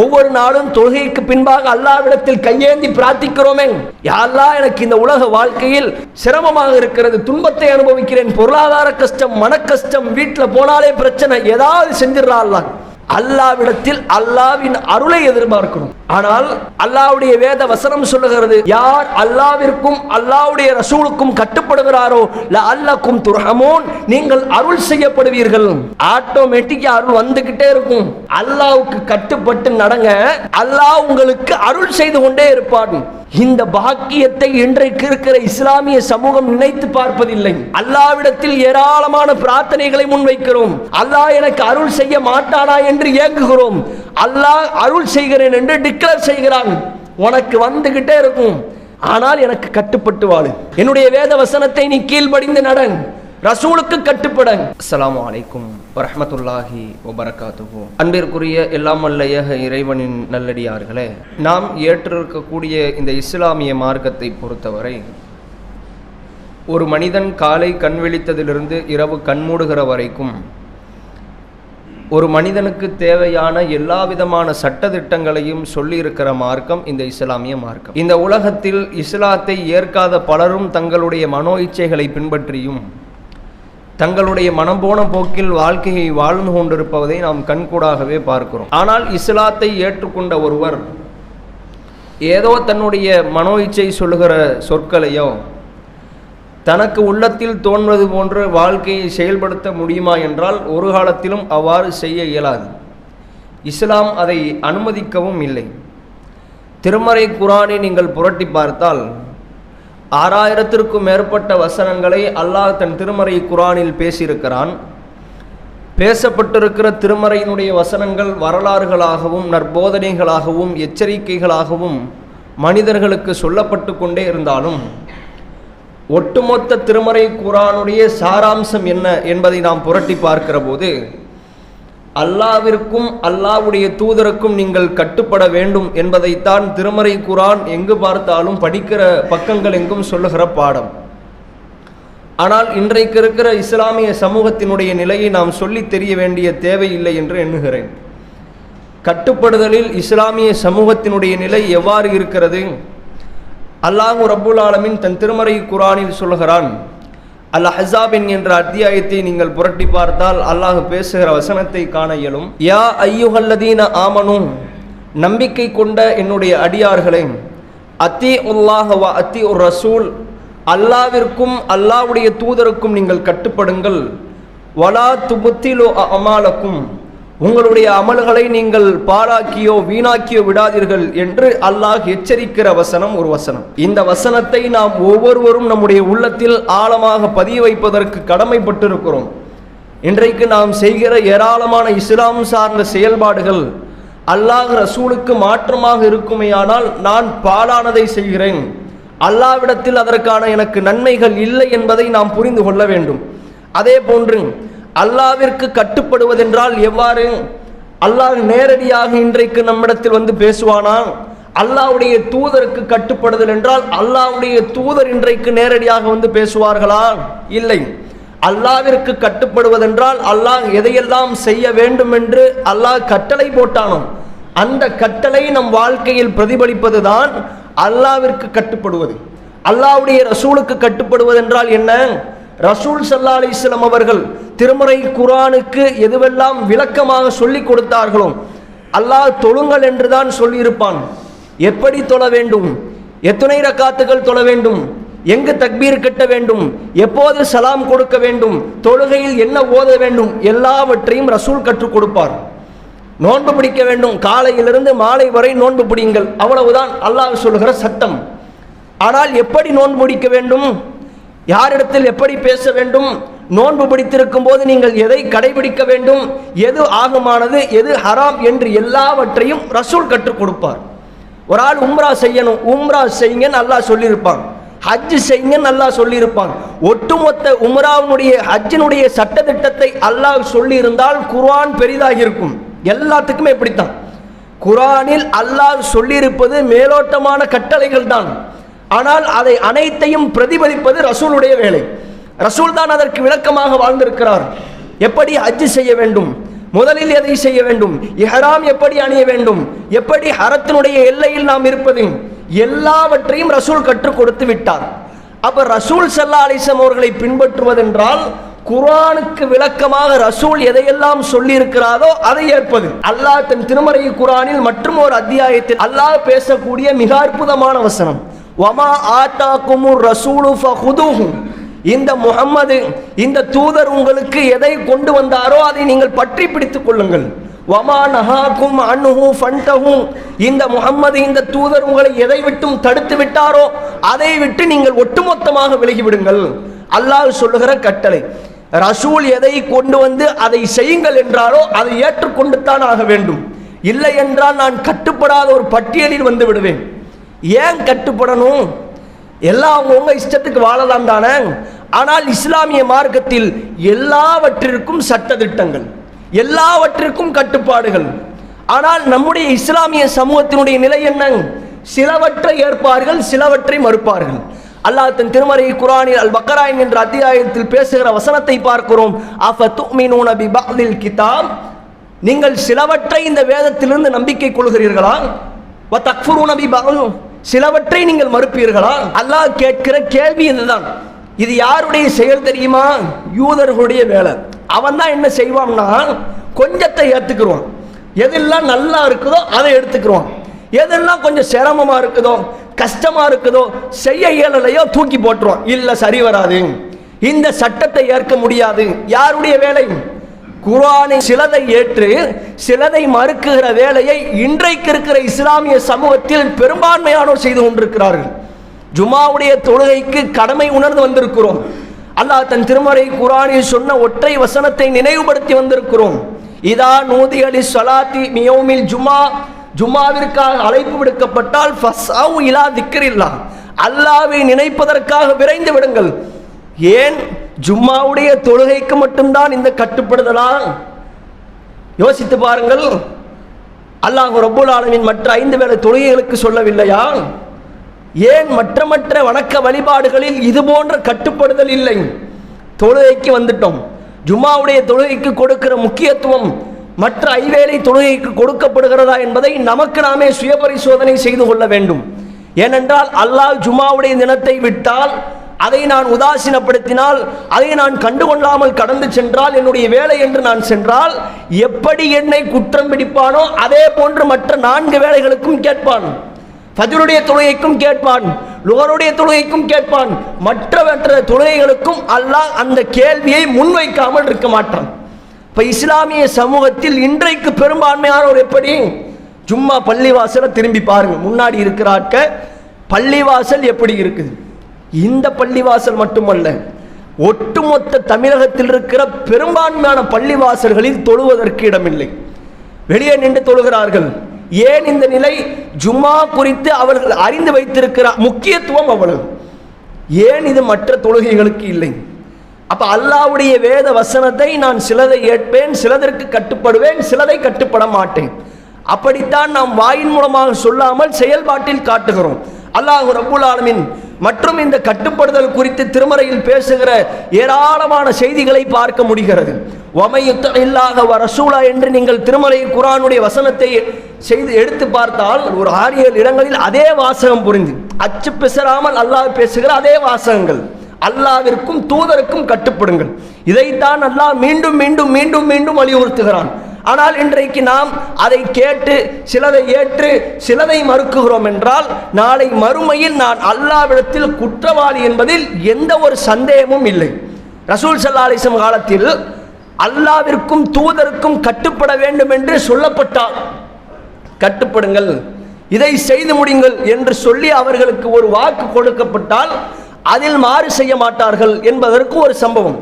ஒவ்வொரு நாளும் தொழுகைக்கு பின்பாக அல்லாவிடத்தில் கையேந்தி பிரார்த்திக்கிறோமே. யாரெல்லாம் எனக்கு இந்த உலக வாழ்க்கையில் சிரமமாக இருக்கிறது துன்பத்தை அனுபவிக்கிறேன் பொருளாதார கஷ்டம் மன கஷ்டம் வீட்டில் போனாலே பிரச்சனை ஏதாவது செஞ்சிடறா அல்லாவிடத்தில் அல்லாவின் அருளை எதிர்பார்க்கணும் ஆனால் அல்லாவுடைய வேத வசனம் சொல்லுகிறது யார் அல்லாவிற்கும் அல்லாவுடைய ரசூலுக்கும் கட்டுப்படுகிறாரோ ல அல்லக்கும் துரகமோன் நீங்கள் அருள் செய்யப்படுவீர்கள். ஆட்டோமேட்டிக்கா அருள் வந்துகிட்டே இருக்கும். அல்லாவுக்கு கட்டுப்பட்டு நடங்க அல்லாஹ் உங்களுக்கு அருள் செய்து கொண்டே இருப்பான். இந்த பாக்கியத்தை இன்றைக்கு இருக்கிற இஸ்லாமிய சமூகம் நினைத்து பார்ப்பதில்லை. அல்லாவிடத்தில் ஏராளமான பிரார்த்தனைகளை முன்வைக்கிறோம். அல்லாஹ் எனக்கு அருள் செய்ய மாட்டானா என்று ஏங்குகிறோம். அல்லாஹ் அருள் செய்கிறேன் என்று டிக்ளேர் செய்கிறான். உனக்கு வந்துகிட்டே இருக்கும். ஆனால் எனக்கு கட்டுப்பட்டு வாழு. என்னுடைய வேத வசனத்தை நீ கீழ்படிந்து நடன் ரசூலுக்கு கட்டுப்பட அஸ்லாம் வலைக்கும் வரமத்துல்லாஹி வபரகாத்துஹு. அன்பிற்குரிய எல்லாம் அல்லையக இறைவனின் நல்லடியார்களே நாம் ஏற்றிருக்கக்கூடிய இந்த இஸ்லாமிய மார்க்கத்தை பொறுத்தவரை ஒரு மனிதன் காலை கண் விழித்ததிலிருந்து இரவு கண்மூடுகிற வரைக்கும் ஒரு மனிதனுக்கு தேவையான எல்லா விதமான சட்டதிட்டங்களையும் சொல்லியிருக்கிற மார்க்கம் இந்த இஸ்லாமிய மார்க்கம். இந்த உலகத்தில் இஸ்லாத்தை ஏற்காத பலரும் தங்களுடைய மனோ இச்சைகளை பின்பற்றியும் தங்களுடைய மனம் போன போக்கில் வாழ்க்கையை வாழ்ந்து கொண்டிருப்பதை நாம் கண்கூடாகவே பார்க்கிறோம். ஆனால் இஸ்லாத்தை ஏற்றுக்கொண்ட ஒருவர் ஏதோ தன்னுடைய மனோ இச்சை சொல்லுகிற சொற்களையோ தனக்கு உள்ளத்தில் தோன்வது போன்ற வாழ்க்கையை செயல்படுத்த முடியுமா என்றால் ஒரு காலத்திலும் அவ்வாறு செய்ய இயலாது. இஸ்லாம் அதை அனுமதிக்கவும் இல்லை. திருமறை குரானை நீங்கள் புரட்டி பார்த்தால் ஆறாயிரத்திற்கும் மேற்பட்ட வசனங்களை அல்லாஹ் தன் திருமறை குரானில் பேசியிருக்கிறான். பேசப்பட்டிருக்கிற திருமறையினுடைய வசனங்கள் வரலாறுகளாகவும் நற்போதனைகளாகவும் எச்சரிக்கைகளாகவும் மனிதர்களுக்கு சொல்லப்பட்டு கொண்டே இருந்தாலும் ஒட்டுமொத்த திருமறை குரானுடைய சாராம்சம் என்ன என்பதை நாம் புரட்டி பார்க்கிற போது அல்லாவிற்கும் அல்லாவுடைய தூதருக்கும் நீங்கள் கட்டுப்பட வேண்டும் என்பதைத்தான் திருமறை குரான் எங்கு பார்த்தாலும் படிக்கிற பக்கங்கள் எங்கும் சொல்லுகிற பாடம். ஆனால் இன்றைக்கு இருக்கிற இஸ்லாமிய சமூகத்தினுடைய நிலையை நாம் சொல்லி தெரிய வேண்டிய தேவையில்லை என்று எண்ணுகிறேன். கட்டுப்படுதலில் இஸ்லாமிய சமூகத்தினுடைய நிலை எவ்வாறு இருக்கிறது? அல்லாஹு ரபுல் ஆலமின் தன் திருமறை குரானில் சொல்கிறான் அல் ஹசாபின் என்ற அத்தியாயத்தை நீங்கள் புரட்டி பார்த்தால் அல்லாஹ் பேசுகிற வசனத்தை காண இயலும். யா ஐயுகல்லதீன ஆமனும் நம்பிக்கை கொண்ட என்னுடைய அடியார்களே அத்தி உல்லாஹ வ அத்தி உர் ரசூல் அல்லாவிற்கும் அல்லாவுடைய தூதருக்கும் நீங்கள் கட்டுப்படுங்கள். வலா துபுத்திலோ அமாலக்கும் உங்களுடைய அமல்களை நீங்கள் பாழாக்கியோ வீணாக்கியோ விடாதீர்கள் என்று அல்லாஹ் எச்சரிக்கிற வசனம் ஒரு வசனம். இந்த வசனத்தை நாம் ஒவ்வொருவரும் நம்முடைய உள்ளத்தில் ஆழமாக பதிய வைப்பதற்கு கடமைப்பட்டிருக்கிறோம். இன்றைக்கு நாம் செய்கிற ஏராளமான இஸ்லாம் சார்ந்த செயல்பாடுகள் அல்லாஹ் ரசூலுக்கு மாற்றமாக இருக்குமேயானால் நான் பாலானதை செய்கிறேன். அல்லாவிடத்தில் அதற்கான எனக்கு நன்மைகள் இல்லை என்பதை நாம் புரிந்து கொள்ள வேண்டும். அதே போன்று அல்லாவிற்கு கட்டுப்படுவதென்றால் எவ்வாறு? அல்லாஹ் நேரடியாக இன்றைக்கு நம்மிடத்தில் வந்து பேசுவானா? அல்லாவுடைய தூதருக்கு கட்டுப்படுதல் என்றால் அல்லாவுடைய தூதர் இன்றைக்கு நேரடியாக வந்து பேசுவார்களா? இல்லை. அல்லாவிற்கு கட்டுப்படுவதென்றால் அல்லாஹ் எதையெல்லாம் செய்ய வேண்டும் என்று அல்லாஹ் கட்டளை போட்டானோ அந்த கட்டளை நம் வாழ்க்கையில் பிரதிபலிப்பது தான் அல்லாவிற்கு கட்டுப்படுவது. அல்லாவுடைய ரசூலுக்கு கட்டுப்படுவதென்றால் என்ன? ரசூல் சல்லா அலிஸ்லம் அவர்கள் திருமறை குரானுக்கு எதுவெல்லாம் விளக்கமாக சொல்லி கொடுத்தார்களோ அல்லாஹ் தொழுங்கள் என்று தான் சொல்லியிருப்பான். எப்படி தொழ வேண்டும்? எத்தனை ரக்காத்துகள் தொழ வேண்டும்? எங்கு தக்பீர் கட்ட வேண்டும்? எப்போது சலாம் கொடுக்க வேண்டும்? தொழுகையில் என்ன ஓத வேண்டும்? எல்லாவற்றையும் ரசூல் கற்றுக் கொடுப்பார். நோன்பு பிடிக்க வேண்டும். காலையிலிருந்து மாலை வரை நோன்பு பிடிங்கள். அவ்வளவுதான் அல்லாஹ் சொல்லுகிற சட்டம் ஆனால் எப்படி நோன்பு பிடிக்க வேண்டும்? யாரிடத்தில் எப்படி பேச வேண்டும்? நோன்பு பிடித்திருக்கும் போது நீங்கள் எதை கடைபிடிக்க வேண்டும்? எது ஆகமானது? எது ஹராம் என்று எல்லாவற்றையும் ரசூல் கற்றுக் கொடுப்பார். ஒரு ஆள் உம்ரா செய்யணும். உம்ரா செய்யுங்கன்னு நல்லா சொல்லியிருப்பான். ஹஜ் செய்யுங்கன்னு நல்லா சொல்லியிருப்பான். ஒட்டுமொத்த உம்ராவினுடைய ஹஜ்ஜினுடைய சட்டத்திட்டத்தை அல்லாஹ் சொல்லியிருந்தால் குர்ஆன் பெரிதாக இருக்கும். எல்லாத்துக்குமே இப்படித்தான். குரானில் அல்லாஹ் சொல்லியிருப்பது மேலோட்டமான கட்டளைகள் தான் ஆனால் அதை அனைத்தையும் பிரதிபலிப்பது ரசூலுடைய வேலை. ரசூல் தான் அதற்கு விளக்கமாக வாழ்ந்திருக்கிறார். எப்படி ஹஜ் செய்ய வேண்டும்? முதலில் எதை செய்ய வேண்டும்? இஹராம் எப்படி அணிய வேண்டும்? எப்படி ஹரத்தினுடைய எல்லையில் நாம் இருப்பது? எல்லாவற்றையும் ரசூல் கற்றுக் கொடுத்து விட்டார். அப்ப ரசூல் சல்லா அலிசம் அவர்களை பின்பற்றுவதென்றால் குரானுக்கு விளக்கமாக ரசூல் எதையெல்லாம் சொல்லி இருக்கிறாரோ அதை ஏற்பது. அல்லாஹ் தன் திருமறை குரானில் மற்றும் ஒரு அத்தியாயத்தில் அல்லாஹ் பேசக்கூடிய மிக அற்புதமான வசனம். வமா ஆத்தாக்குமுர் ரசூலு ஃபஹுதுஹும் இந்த முகம்மது இந்த தூதர் உங்களுக்கு எதை கொண்டு வந்தாரோ அதை நீங்கள் பற்றி பிடித்துக் கொள்ளுங்கள். வமா நஹாக்கும் அன்ஹு ஃபண்டஹும் இந்த முகம்மது இந்த தூதர் உங்களை எதை விட்டும் தடுத்து விட்டாரோ அதை விட்டு நீங்கள் ஒட்டுமொத்தமாக விலகிவிடுங்கள் அல்லாஹ் சொல்லுகிற கட்டளை. ரசூல் எதை கொண்டு வந்து அதை செய்யுங்கள் என்றாரோ அதை ஏற்றுக்கொண்டு தான் ஆக வேண்டும். இல்லை என்றால் நான் கட்டுப்படாத ஒரு பட்டியலில் வந்து விடுவேன். ஏன் கட்டுப்படணும்? எல்லாம் அவங்கவுங்க இஷ்டத்துக்கு வாழலாம் தானே? ஆனால் இஸ்லாமிய மார்க்கத்தில் எல்லாவற்றிற்கும் சட்டத்திட்டங்கள் எல்லாவற்றிற்கும் கட்டுப்பாடுகள். ஆனால் நம்முடைய இஸ்லாமிய சமூகத்தினுடைய நிலை என்ன? சிலவற்றை ஏற்பார்கள் சிலவற்றை மறுப்பார்கள். அல்லாஹ் தன் திருமறை குரானில் அல் பக்கரா என்ற அத்தியாயத்தில் பேசுகிற வசனத்தை பார்க்கிறோம். அஃப துமினூன பி பஅதில் கிதாப். நீங்கள் சிலவற்றை இந்த வேதத்திலிருந்து நம்பிக்கை கொள்கிறீர்களா? சிலவற்றை நீங்கள் மறுப்பீர்களா? அல்லாஹ் கேட்கிற கேள்வி இதுதான். இது யாருடைய செயல் தெரியுமா? யூதர்களுடைய வேலை. அவன் தான் என்ன செய்வான்னா கொஞ்சத்தை ஏற்றுக்குருவான் எதெல்லாம் நல்லா இருக்குதோ அதை எடுத்துக்கிருவான். எதெல்லாம் கொஞ்சம் சிரமமாக இருக்குதோ கஷ்டமாக இருக்குதோ செய்ய இயலலையோ தூக்கி போட்டுருவான். இல்லை சரி வராது. இந்த சட்டத்தை ஏற்க முடியாது. யாருடைய வேலை? குரானை சிலதை ஏற்று சிலதை மறுக்குகிற வேலையை இன்றைக்கு இருக்கிற இஸ்லாமிய சமூகத்தில் பெரும்பான்மையானோர் செய்து கொண்டிருக்கிறார்கள். ஜுமாவுடைய தொழுகைக்கு கடமை உணர்ந்து வந்திருக்கிறோம். அல்லாஹ் தன் திருமறை குரானில் சொன்ன ஒற்றை வசனத்தை நினைவுபடுத்தி வந்திருக்கிறோம். இதா நூதி அலி சலாத்தி மியோமில் ஜுமா ஜும்மாவிற்காக அழைப்பு விடுக்கப்பட்டால் ஃபஸ்ஸாவு இலா திக்கரில்லா அல்லாவை நினைப்பதற்காக விரைந்து விடுங்கள். ஏன்? ஜும்மாவுடைய தொழுகைக்கு மட்டும்தான் இந்த கட்டுப்படுதலா யோசித்து பாருங்கள். அல்லாஹ் ரபுல் ஆலமின் மற்ற ஐந்து வேளை தொழுகைகளுக்கு சொல்லவில்லையா? ஏன் மற்ற மற்ற வணக்க வழிபாடுகளில் இது போன்ற கட்டுப்படுதல் இல்லை? தொழுகைக்கு வந்துட்டோம். ஜும்மாவுடைய தொழுகைக்கு கொடுக்கிற முக்கியத்துவம் மற்ற ஐவேளை தொழுகைக்கு கொடுக்கப்படுகிறதா என்பதை நமக்கு நாமே சுயபரிசோதனை செய்து கொள்ள வேண்டும். ஏனென்றால் அல்லாஹ் ஜும்மாவுடைய தினத்தை விட்டால் அதை நான் உதாசீனப்படுத்தினால் அதை நான் கண்டுகொள்ளாமல் கடந்து சென்றால் என்னுடைய வேலை என்று நான் சென்றால் எப்படி என்னை குற்றம் பிடிப்பானோ அதே போன்று மற்ற நான்கு வேலைகளுக்கும் கேட்பான். பதிலுடைய தொழுகைக்கும் கேட்பான் லுகருடைய தொழுகைக்கும் கேட்பான். மற்ற மற்ற தொழுகைகளுக்கும் அல்லாஹ் அந்த கேள்வியை முன்வைக்காமல் இருக்க மாட்டான். இப்போ இஸ்லாமிய சமூகத்தில் இன்றைக்கு பெரும்பான்மையானவர் எப்படி? சும்மா பள்ளிவாசலை திரும்பி பாருங்கள் முன்னாடி இருக்கிறாக்க பள்ளிவாசல் எப்படி இருக்குது? இந்த பள்ளிவாசல் மட்டுமல்ல ஒட்டுமொத்த தமிழகத்தில் இருக்கிற பெரும்பான்மையான பள்ளிவாசல்களில் தொழுவதற்கு இடமில்லை. வெளியே நின்று தொழுகிறார்கள். ஏன் இந்த நிலை? ஜும்மா குறித்து அவர்கள் அறிந்து வைத்திருக்கிற முக்கியத்துவம் அவ்வளவு. ஏன் இது மற்ற தொழுகைகளுக்கு இல்லை? அப்ப அல்லாவுடைய வேத வசனத்தை நான் சிலதை ஏற்பேன் சிலதற்கு கட்டுப்படுவேன் சிலதை கட்டுப்பட மாட்டேன். அப்படித்தான் நாம் வாயின் மூலமாக சொல்லாமல் செயல்பாட்டில் காட்டுகிறோம். அல்லாஹ் ரபுல் ஆலமின் மற்றும் இந்த கட்டுப்படுதல் குறித்து திருமறையில் பேசுகிற ஏராளமான செய்திகளை பார்க்க முடிகிறது. ஒமையுத்த இல்லாக வரசூலா என்று நீங்கள் திருமலை குரானுடைய வசனத்தை செய்து எடுத்து பார்த்தால் ஒரு ஆறு ஏழு இடங்களில் அதே வாசகம் புரிந்து அச்சு பிசராமல் அல்லாஹ் பேசுகிற அதே வாசகங்கள். அல்லாவிற்கும் தூதருக்கும் கட்டுப்படுங்கள். இதைத்தான் அல்லாஹ் மீண்டும் மீண்டும் மீண்டும் மீண்டும் வலியுறுத்துகிறான். ஆனால் இன்றைக்கு நாம் அதை கேட்டு சிலதை ஏற்று சிலதை மறுக்குகிறோம் என்றால் நாளை மறுமையில் நான் அல்லாவிடத்தில் குற்றவாளி என்பதில் எந்த ஒரு சந்தேகமும் இல்லை. ரசூல் சல்லாலிசம் காலத்தில் அல்லாவிற்கும் தூதருக்கும் கட்டுப்பட வேண்டும் என்று சொல்லப்பட்டார். கட்டுப்படுங்கள் இதை செய்து முடியுங்கள் என்று சொல்லி அவர்களுக்கு ஒரு வாக்கு கொடுக்கப்பட்டால் அதில் மாறு செய்ய மாட்டார்கள் என்பதற்கு ஒரு சம்பவம்.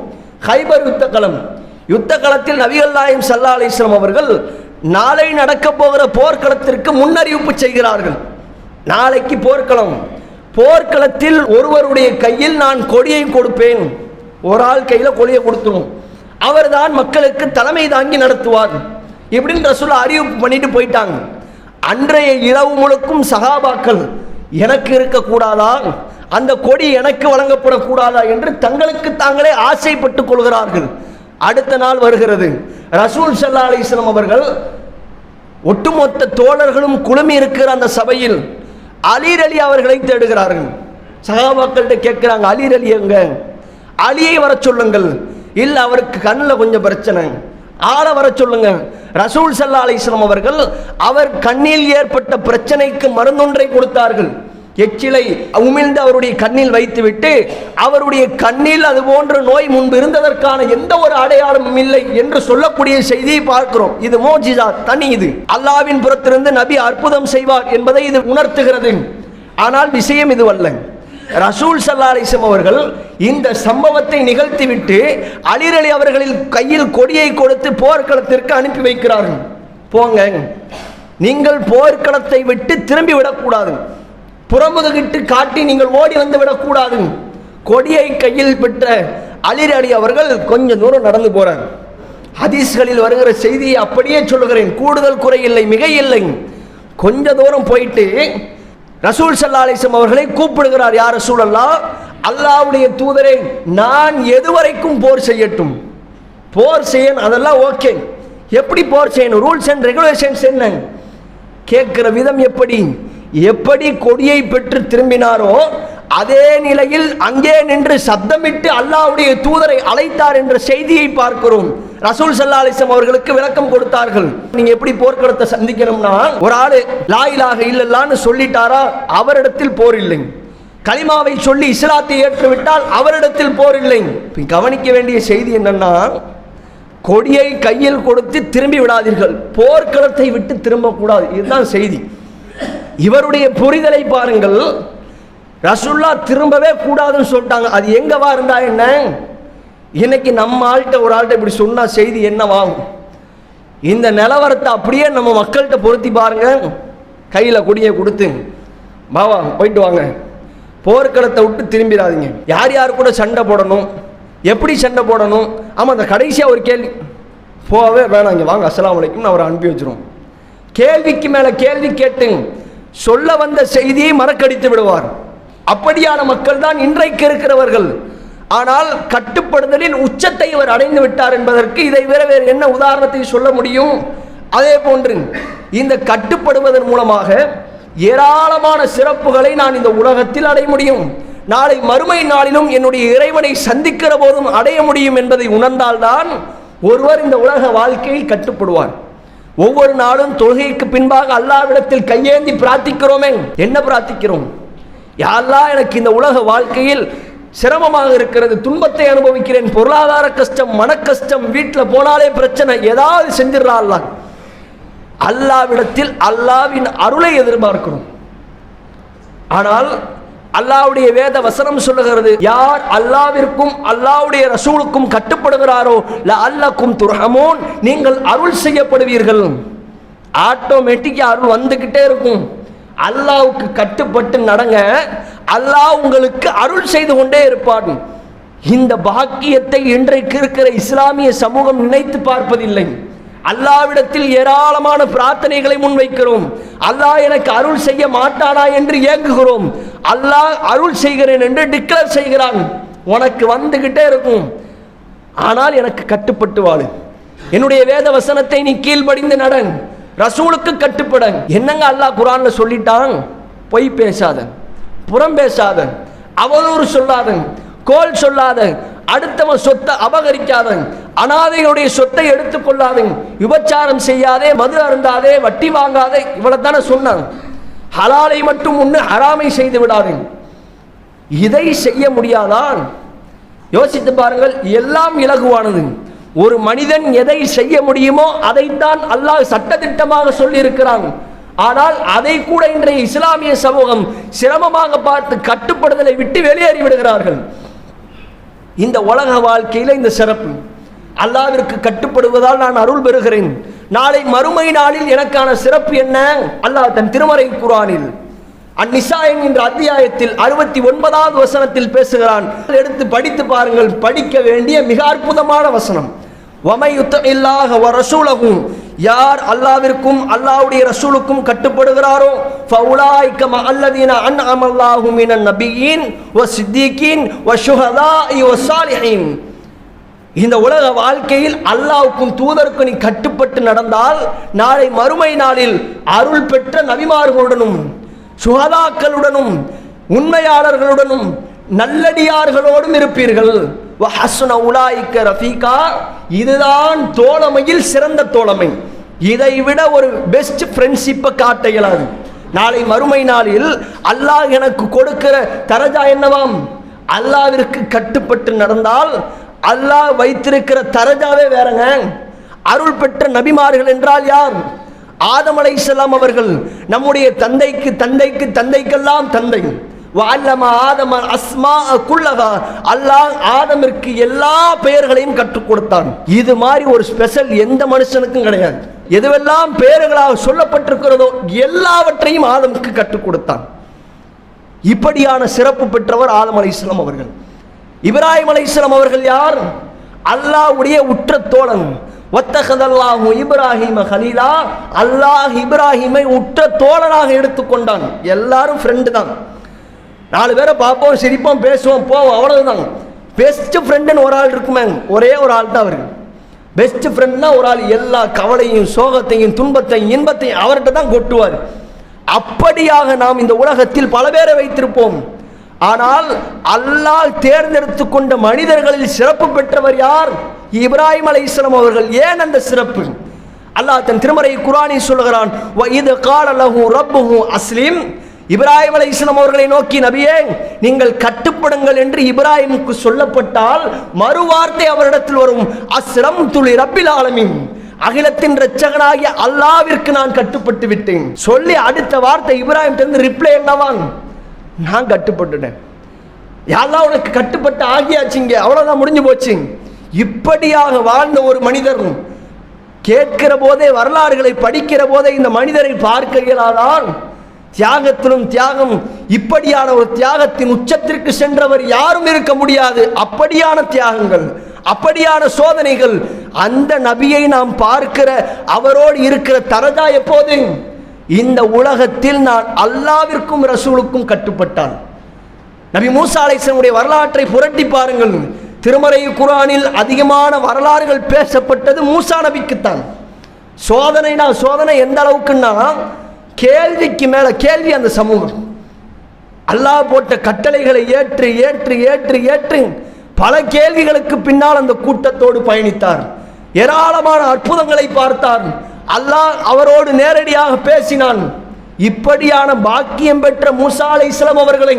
ஹைபர் யுத்த களம் யுத்த களத்தில் நபிகள் நாயம் சல்லா அலிஸ்லாம் அவர்கள் நாளை நடக்கப் போகிற போர்க்களத்திற்கு முன்னறிவிப்பு செய்கிறார்கள். நாளைக்கு போர்க்களம். போர்க்களத்தில் ஒருவருடைய கையில் நான் கொடியை கொடுப்பேன். ஒரு ஆள் கையில் கொடியை கொடுத்துரும். அவர்தான் மக்களுக்கு தலைமை தாங்கி நடத்துவார். இப்படின்னு ரசூல் அறிவிப்பு பண்ணிட்டு போயிட்டாங்க. அன்றைய இரவு முழுக்கும் சகாபாக்கள் எனக்கு இருக்கக்கூடாதா? அந்த கொடி எனக்கு வழங்கப்படக்கூடாதா? என்று தங்களுக்கு தாங்களே ஆசைப்பட்டுக் கொள்கிறார்கள். அடுத்த நாள் வருகிறது. ரசூல் சல்லா அலிஸ்லாம் அவர்கள் ஒட்டுமொத்த தோழர்களும் குழுமி இருக்கிற அந்த சபையில் அலீர் அலி அவர்களை தேடுகிறார்கள். சகாபாக்கள்கிட்ட கேட்கிறாங்க அலீர் அலி எங்க? அலியை வர சொல்லுங்கள். இல்லை அவருக்கு கண்ணில் கொஞ்சம் பிரச்சனை. ஆள வர சொல்லுங்க. ரசூல் சல்லா அலிஸ்லாம் அவர்கள் அவர் கண்ணில் ஏற்பட்ட பிரச்சனைக்கு மருந்தொன்றை கொடுத்தார்கள். எச்சிலை உமிழ்ந்து அவருடைய கண்ணில் வைத்துவிட்டு அவருடைய கண்ணில் அது போன்ற நோய் முன்பு இருந்ததற்கான எந்த ஒரு அடையாளமும் இல்லை என்று சொல்லக்கூடிய செய்தியை பார்க்கிறோம். இது மோஜிதா தனி இது. அல்லாவின் புறத்திலிருந்து நபி அற்புதம் செய்வார் என்பதை இது உணர்த்துகிறது. ஆனால் விஷயம் இதுவல்ல. ரசூல் சல்லா அலிசம் அவர்கள் இந்த சம்பவத்தை நிகழ்த்திவிட்டு அலிரலி அவர்களில் கையில் கொடியை கொடுத்து போர்க்களத்திற்கு அனுப்பி வைக்கிறார்கள். போங்க. நீங்கள் போர்க்களத்தை விட்டு திரும்பி விடக்கூடாது. புறமுதுகிட்டு காட்டி நீங்கள் ஓடி வந்து விடக்கூடாது. கொடியை கையில் பெற்ற அலிர் அலி அவர்கள் கொஞ்சம் தூரம் நடந்து போறார். ஹதீஸ்களில் வருகிற செய்தியை அப்படியே சொல்லுகிறேன். கூடுதல் குறையில்லை மிக இல்லை. கொஞ்ச தூரம் போயிட்டு ரசூல் சல்லா அவர்களை கூப்பிடுகிறார் யார் ரசூல் அல்லா அல்லாவுடைய தூதரை நான் எதுவரைக்கும் போர் செய்யட்டும். போர் செய்யணும் அதெல்லாம் ஓகே. எப்படி போர் செய்யணும்? ரூல்ஸ் அண்ட் ரெகுலேஷன்ஸ் என்ன? கேட்குற விதம் எப்படி? எப்படி கொடியை பெற்று திரும்பினாரோ அதே நிலையில் அங்கே நின்று சப்தமிட்டு அல்லாவுடைய தூதரை அழைத்தார் என்ற செய்தியை பார்க்கிறோம். ரசூல் சல்லா அலிசம் அவர்களுக்கு விளக்கம் கொடுத்தார்கள். நீங்க எப்படி போர்க்களத்தை சந்திக்கணும்னா ஒரு ஆளு லாயிலாக இல்லல்லான்னு சொல்லிட்டாரா அவரிடத்தில் போர் இல்லை. கலிமாவை சொல்லி இஸ்லாத்தை ஏற்றுவிட்டால் அவரிடத்தில் போர் இல்லை. கவனிக்க வேண்டிய செய்தி என்னன்னா கொடியை கையில் கொடுத்து திரும்பி விடாதீர்கள். போர்க்களத்தை விட்டு திரும்பக்கூடாது. இதுதான் செய்தி. இவருடைய புரிதலை பாருங்கள். ரசுல்லா திரும்பவே கூடாதுன்னு சொல்லிட்டாங்க. அது எங்கவா இருந்தா என்ன? இன்னைக்கு நம்ம ஆள்கிட்ட ஒரு ஆள்கிட்ட இப்படி சொன்னால் செய்தி என்னவாகும் இந்த நிலவரத்தை அப்படியே நம்ம மக்கள்கிட்ட பொருத்தி பாருங்க. கையில் கொடியை கொடுத்து பாவா போயிட்டு வாங்க. போர்க்களத்தை விட்டு திரும்பிடாதீங்க. யார் யார் கூட சண்டை போடணும்? எப்படி சண்டை போடணும்? ஆமாம் அந்த கடைசியாக ஒரு கேள்வி. போகவே வேணாம் இங்கே வாங்க அஸ்லாம் வலைக்கும் அவரை அனுப்பி வச்சிருவோம். கேள்விக்கு மேலே கேள்வி கேட்டுங்க. சொல்ல வந்த செய்தியை மறக்கடித்து விடுவார். அப்படியான மக்கள் தான் இன்றைக்கு இருக்கிறவர்கள். ஆனால் கட்டுப்படுதலின் உச்சத்தை இவர் அடைந்து விட்டார் என்பதற்கு இதை வேற வேறு என்ன உதாரணத்தை சொல்ல முடியும்? அதே போன்று இந்த கட்டுப்படுவதன் மூலமாக ஏராளமான சிறப்புகளை நான் இந்த உலகத்தில் அடைய முடியும். நாளை மறுமை நாளிலும் என்னுடைய இறைவனை சந்திக்கிற போதும் அடைய முடியும் என்பதை உணர்ந்தால்தான் ஒருவர் இந்த உலக வாழ்க்கையை கட்டுப்படுவார். ஒவ்வொரு நாளும் தொழுகைக்கு பின்பாக அல்லாவிடத்தில் கையேந்தி பிரார்த்திக்கிறோமே. என்ன பிரார்த்திக்கிறோம்? யாரெல்லாம் எனக்கு இந்த உலக வாழ்க்கையில் சிரமமாக இருக்கிறது துன்பத்தை அனுபவிக்கிறேன் பொருளாதார கஷ்டம் மன கஷ்டம் வீட்டில் போனாலே பிரச்சனை ஏதாவது செஞ்சிடலாம் அல்லாவிடத்தில் அல்லாவின் அருளை எதிர்பார்க்கணும் ஆனால் அல்லாவுடைய வேத வசனம் சொல்லுகிறது யார் அல்லாவிற்கும் அல்லாவுடைய ரசூலுக்கும் கட்டுப்படுகிறாரோ அல்லக்கும் துரகமோன் நீங்கள் அருள் செய்யப்படுவீர்கள். ஆட்டோமேட்டிக்காக அருள் வந்துக்கிட்டே இருக்கும். அல்லாவுக்கு கட்டுப்பட்டு நடங்க அல்லாஹ் உங்களுக்கு அருள் செய்து கொண்டே இருப்பான். இந்த பாக்கியத்தை இன்றைக்கு இருக்கிற இஸ்லாமிய சமூகம் நினைத்து பார்ப்பதில்லை. அல்லாவிடத்தில் ஏராளமான பிரார்த்தனைகளை முன்வைக்கிறோம். அல்லாஹ் எனக்கு அருள் செய்ய மாட்டானா என்று ஏங்குகிறோம். அல்லாஹ் அருள் செய்கிறேன் என்று டிக்ளேர் செய்கிறான். உனக்கு வந்துகிட்டே இருக்கும். ஆனால் எனக்கு கட்டுப்பட்டு வாழு. என்னுடைய வேத வசனத்தை நீ கீழ்படிந்து நடன் ரசூலுக்கு கட்டுப்பட என்னங்க அல்லாஹ் குரான்ல சொல்லிட்டான்? பொய் பேசாத புறம் பேசாத அவதூறு சொல்லாத கோல் சொல்லாத அடுத்தவன் சொத்தை அபகரிக்காதன் அனாதைகளுடைய சொத்தை எடுத்துக்கொள்ளாத விபச்சாரம் செய்யாதே மது அருந்தாதே வட்டி வாங்காதே இவ்வளவு தானே சொன்னான். ஹலாலை மட்டும் ஒன்று ஹராமை செய்து விடாதே இதை செய்ய முடியாதான்? யோசித்து பாருங்கள் எல்லாம் இலகுவானது. ஒரு மனிதன் எதை செய்ய முடியுமோ அதைத்தான் அல்லாஹ் சட்டத்திட்டமாக சொல்லியிருக்கிறான். ஆனால் அதை கூட இன்றைய இஸ்லாமிய சமூகம் சிரமமாக பார்த்து கட்டுப்படுதலை விட்டு வெளியேறி விடுகிறார்கள். இந்த உலக வாழ்க்கையில் இந்த சிறப்பு. அல்லாவிற்கு கட்டுப்படுவதால் நான் அருள் பெறுகிறேன். நாளை மறுமை நாளில் எனக்கான சிறப்பு என்ன? அல்லாஹ் தன் திருமறை குரானில் அந்நிசா என்கின்ற அத்தியாயத்தில் அறுபத்தி ஒன்பதாவது வசனத்தில் பேசுகிறான். எடுத்து படித்து பாருங்கள் படிக்க வேண்டிய மிக அற்புதமான வசனம். வமையுத்த இல்லாக ரசூலகும். யார் அல்லாவிற்கும் அல்லாவுடைய ரசூலுக்கும் கட்டுப்படுகிறாரோ ஃபவுலாய்க்க அல்லதீன அன் அமல்லாஹு மினன் நபியின் வ சித்திகீன் வ சுஹதா வ சாலிஹீன். இந்த உலக வாழ்க்கையில் அல்லாவுக்கும் தூதருக்கும் நீ கட்டுப்பட்டு நடந்தால் நாளை மறுமை நாளில் அருள் பெற்ற நபிமார்களுடனும் சுகதாக்களுடனும் உண்மையாளர்களுடனும் நல்லடியார்களோடும் இருப்பீர்கள். வஹஸ்ன உலாய்க்க ரஃபீகா. இதுதான் தோழமையில் சிறந்த தோழமை. இதை விட ஒரு பெஸ்ட் ஃப்ரெண்ட்ஷிப்பை காட்ட இயலாது. நாளை மறுமை நாளில் அல்லாஹ் எனக்கு கொடுக்கிற தரஜா என்னவாம்? அல்லாவிற்கு கட்டுப்பட்டு நடந்தால் அல்லாஹ் வைத்திருக்கிற தரஜாவே வேறங்க. அருள் பெற்ற நபிமார்கள் என்றால் யார்? ஆதம் அலைஹிஸ்ஸலாம் அவர்கள் நம்முடைய தந்தைக்கு தந்தைக்கு தந்தைக்கெல்லாம் தந்தை. வல்லம ஆதம அஸ்மா குள்ளதா அல்லாஹ் ஆதமிற்கு எல்லா பெயர்களையும் கற்றுக் கொடுத்தான். இது மாதிரி ஒரு ஸ்பெஷல் எந்த மனுஷனுக்கும் கிடையாது. எதுவெல்லாம் பெயர்களாக சொல்லப்பட்டிருக்கிறதோ எல்லாவற்றையும் ஆதமுக்கு கற்றுக் கொடுத்தான். இப்படியான சிறப்பு பெற்றவர் ஆதம் அலைஹிஸ்ஸலாம் அவர்கள். இப்ராஹிம் அலைஹிஸ்ஸலாம் அவர்கள் யார்? அல்லாஹ்வுடைய உற்ற தோழன். ஒத்தகதல்லாஹு இப்ராஹிம ஹலீலா. அல்லாஹ் இப்ராஹிமை உற்ற தோழனாக எடுத்துக்கொண்டான் எல்லாரும் ஃப்ரெண்டு தான். நாலு பேரை பார்ப்போம் சிரிப்போம் பேசுவோம் போவோம் அவ்வளோதாங்க பெஸ்ட் ஃப்ரெண்டுன்னு ஒரு ஆள் இருக்குமே ஒரே ஒரு ஆள் தான் அவருக்கு. பெஸ்ட் ஃப்ரெண்ட்னா ஒரு ஆள் எல்லா கவலையும் சோகத்தையும் துன்பத்தையும் இன்பத்தையும் அவர்கிட்ட தான் கொட்டுவார். அப்படியாக நாம் இந்த உலகத்தில் பல பேரை வைத்திருப்போம். ஆனால் அல்லாஹ் தேர்ந்தெடுத்து கொண்ட மனிதர்களில் சிறப்பு பெற்றவர் யார்? இப்ராஹிம் அலைஹிஸ்ஸலாம் அவர்கள். ஏன் அந்த சிறப்பு? அல்லாஹ் தன் திருமறை குரானி சொல்கிறான் இது கால லஹு ரப்புஹு இப்ராஹிம் அலைஹிஸ்ஸலாம் அவர்களை நோக்கி நபியே நீங்கள் கட்டுப்படுங்கள் என்று இப்ராஹிமுக்கு சொல்லப்பட்டால் மறுவார்த்தை அவரிடத்தில் வரும் அஸ்ரம் துளி ரப்பில் ஆலமின் அகிலத்தின் இரட்சகனாகிய அல்லாவிற்கு நான் கட்டுப்பட்டு விட்டேன். சொல்லி அடுத்த வார்த்தை இப்ராஹிம் இருந்து ரிப்ளை என்னவான்? நான் கட்டுப்பட்டுட்டேன். யாரெல்லாம் உனக்கு கட்டுப்பட்டு ஆகியாச்சுங்க அவ்வளோதான் முடிஞ்சு போச்சு. இப்படியாக வாழ்ந்த ஒரு மனிதர் கேட்கிற போதே வரலாறுகளை படிக்கிற போதே இந்த மனிதரை பார்க்க இயலாதான் தியாகத்திலும் தியாகம் இப்படியான ஒரு தியாகத்தின் உச்சத்திற்கு சென்றவர் யாரும் இருக்க முடியாது. அப்படியான தியாகங்கள் அப்படியான சோதனைகள் அந்த நபியை நாம் பார்க்கிற அவரோடு இருக்கிற தரஜா எப்போது? இந்த உலகத்தில் நான் அல்லாவிற்கும் ரசூலுக்கும் கட்டுப்பட்டான். நபி மூசா அலைசனுடைய வரலாற்றை புரட்டி பாருங்கள். திருமறை குரானில் அதிகமான வரலாறுகள் பேசப்பட்டது மூசா நபிக்குத்தான். சோதனைனா சோதனை எந்த அளவுக்குன்னா கேள்விக்கு மேல கேள்வி அந்த சமூகம். அல்லாஹ் போட்ட கட்டளைகளை ஏற்று ஏற்று ஏற்று ஏற்று பல கேள்விகளுக்கு பின்னால் அந்த கூட்டத்தோடு பயணித்தார். ஏராளமான அற்புதங்களை பார்த்தார். அல்லாஹ் அவரோடு நேரடியாக பேசினான். இப்படியான பாக்கியம் பெற்ற மூசா இஸ்லாம் அவர்களை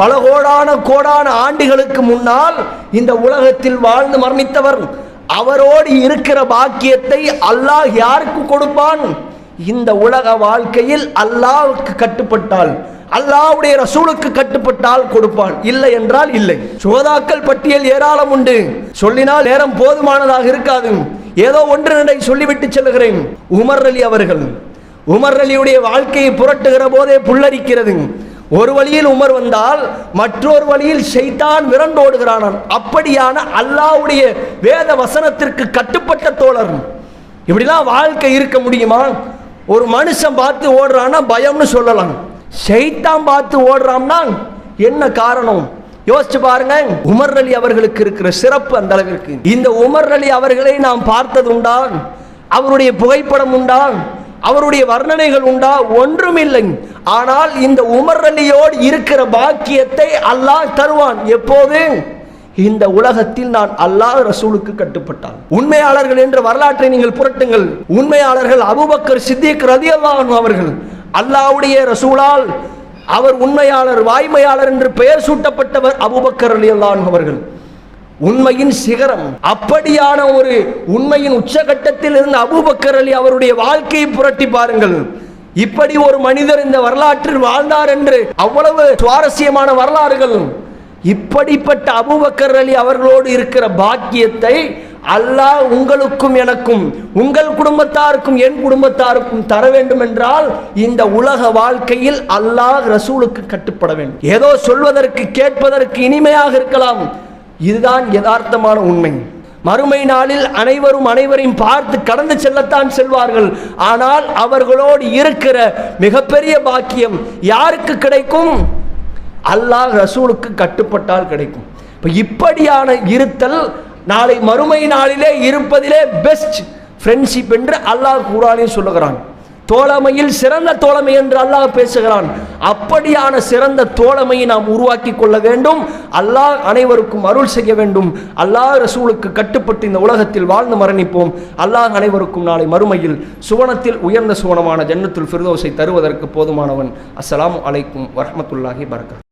பல கோடான கோடான ஆண்டுகளுக்கு முன்னால் இந்த உலகத்தில் வாழ்ந்து மரணித்தவர். அவரோடு இருக்கிற பாக்கியத்தை அல்லாஹ் யாருக்கு கொடுப்பான்? இந்த உலக வாழ்க்கையில் அல்லாவுக்கு கட்டுப்பட்டால் அல்லாஹ்வுடைய ரசூலுக்கு கட்டுப்பட்டால் கொடுப்பான் இல்லை என்றால் இல்லை. சுகதாக்கள் பட்டியல் ஏராளம் உண்டு. சொல்லினால் நேரம் போதுமானதாக இருக்காது. ஏதோ ஒன்று நடை சொல்லிவிட்டு செல்கிறேன் உமர் அலி அவர்கள் உமர் அலியுடைய வாழ்க்கையை புரட்டுகிற போதே புல்லரிக்கிறது. ஒரு வழியில் உமர் வந்தால் மற்றொரு வழியில் செய்தான் விரண்டோடுகிறானான். அப்படியான அல்லாஹ்வுடைய வேத வசனத்திற்கு கட்டுப்பட்ட தோழர். இப்படிலாம் வாழ்க்கை இருக்க முடியுமா? ஒரு மனுஷன் பார்த்து ஓடுறான்னா பயம்னு சொல்லலாம். ஷைத்தான் பார்த்து ஓடுறான்னா என்ன காரணம்? யோசிச்சு பாருங்க. உமர் அலி அவர்களுக்கு இருக்கிற சிறப்பு அந்த அளவிற்கு. இந்த உமர் அலி அவர்களை நாம் பார்த்தது உண்டா? அவருடைய புகைப்படம் உண்டா? அவருடைய வர்ணனைகள் உண்டா? ஒன்றுமில்லை. ஆனால் இந்த உமர் அலியோடு இருக்கிற பாக்கியத்தை அல்லாஹ் தருவான். எப்போது? இந்த உலகத்தில் நான் அல்லாஹ் ரசூலுக்கு கட்டுப்பட்டான். உண்மையாளர்கள் என்ற வரலாற்றை நீங்கள் புரட்டுங்கள். உண்மையாளர்கள் அபூபக்கர் சித்திக் ரதியல்லாஹு அவர்கள் அல்லாஹ்வுடைய ரசூலால் அவர் உண்மையாளர் வாய்மையாளர் என்று பெயர் சூட்டப்பட்டவர் அபூபக்கர் ரலியல்லாஹு அவர்கள். உண்மையின் சிகரம் அப்படியான ஒரு உண்மையின் உச்சகட்டத்தில் இருந்த அபூபக்கர் அலி அவருடைய வாழ்க்கையை புரட்டி பாருங்கள். இப்படி ஒரு மனிதர் இந்த வரலாற்றில் வாழ்ந்தார் என்று அவ்வளவு சுவாரஸ்யமான வரலாறுகள் இப்படிப்பட்ட அபுபக்கர் அலி அவர்களோடு இருக்கிற பாக்கியத்தை அல்லாஹ் உங்களுக்கும் எனக்கும் உங்கள் குடும்பத்தாருக்கும் என் குடும்பத்தாருக்கும் தர வேண்டும் என்றால் இந்த உலக வாழ்க்கையில் அல்லாஹ் ரசூலுக்கு கட்டுப்பட வேண்டும். ஏதோ சொல்வதற்கு கேட்பதற்கு இனிமையாக இருக்கலாம். இதுதான் யதார்த்தமான உண்மை. மறுமை நாளில் அனைவரும் அனைவரையும் பார்த்து கடந்து செல்லத்தான் செல்வார்கள். ஆனால் அவர்களோடு இருக்கிற மிகப்பெரிய பாக்கியம் யாருக்கு கிடைக்கும்? அல்லாஹ் ரசூலுக்கு கட்டுப்பட்டால் கிடைக்கும். இப்போ இப்படியான இருத்தல் நாளை மறுமை நாளிலே இருப்பதிலே பெஸ்ட் ஃப்ரெண்ட்ஷிப் என்று அல்லாஹ் கூறாலே சொல்லுகிறான். தோழமையில் சிறந்த தோழமை என்று அல்லாஹ் பேசுகிறான். அப்படியான சிறந்த தோழமையை நாம் உருவாக்கி கொள்ள வேண்டும். அல்லாஹ் அனைவருக்கும் அருள் செய்ய வேண்டும். அல்லாஹ் ரசூலுக்கு கட்டுப்பட்டு இந்த உலகத்தில் வாழ்ந்து மரணிப்போம். அல்லாஹ் அனைவருக்கும் நாளை மறுமையில் சுவனத்தில் உயர்ந்த சுவனமான ஜன்னத்துல் ஃபிர்தோஸை தருவதற்கு போதுமானவன். அஸ்லாம் அலைக்கும் வரமத்துல்லாஹி பரகா